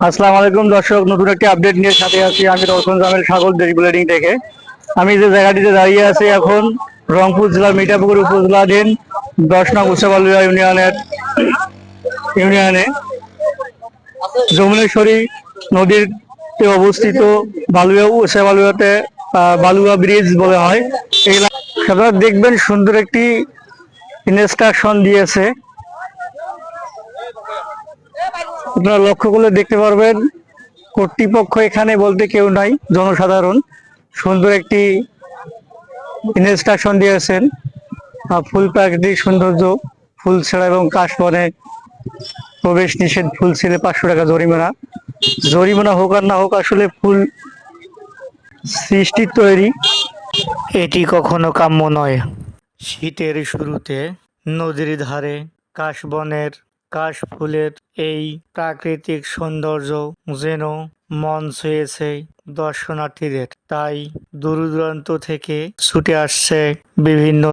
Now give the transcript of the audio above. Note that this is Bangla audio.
আসসালামু আলাইকুম দর্শক নতুন একটি আপডেট নিয়ে সাথে আছি আমি রোশন জামেল সাগর দেশ বিল্ডিং থেকে। আমি যে জায়গাটিতে দাঁড়িয়ে আছি এখন রংপুর জেলার মিঠাপুকুর উপজেলাধীন দশ নং উচ্চবালুয়া ইউনিয়নের ইউনিয়নে। যমুনেশ্বরী নদীর অবস্থিত বালুয়া উচ্চবালুয়াতে আহ, বালুয়া ব্রিজ বলা হয়। এগুলা আপনারা দেখবেন সুন্দর একটি ইনস্ট্রাকশন দিয়েছে। আপনারা লক্ষ্য করলে দেখতে পারবেন, কর্তৃপক্ষ এখানে বলতে কেউ নাই, জনসাধারণ। সুন্দর একটি ইনস্ট্রাকশন দিয়েছেন। ফুল প্রাকৃতিক সৌন্দর্য, ফুল ছেড়া এবং কাশবনে প্রবেশ নিষেধ, ফুল ছেড়ে পাঁচশো টাকা জরিমানা। জরিমানা হোক আর না হোক, আসলে ফুল সৃষ্টির তৈরি। এটি কখনো কাম্য নয়। শীতের শুরুতে নদীর ধারে কাশবনের কাশ ফুলের এই প্রাকৃতিক সৌন্দর্য যেন মন ছুঁয়েছে দর্শনার্থীদের। তাই দূর থেকে ছুটে আসছে বিভিন্ন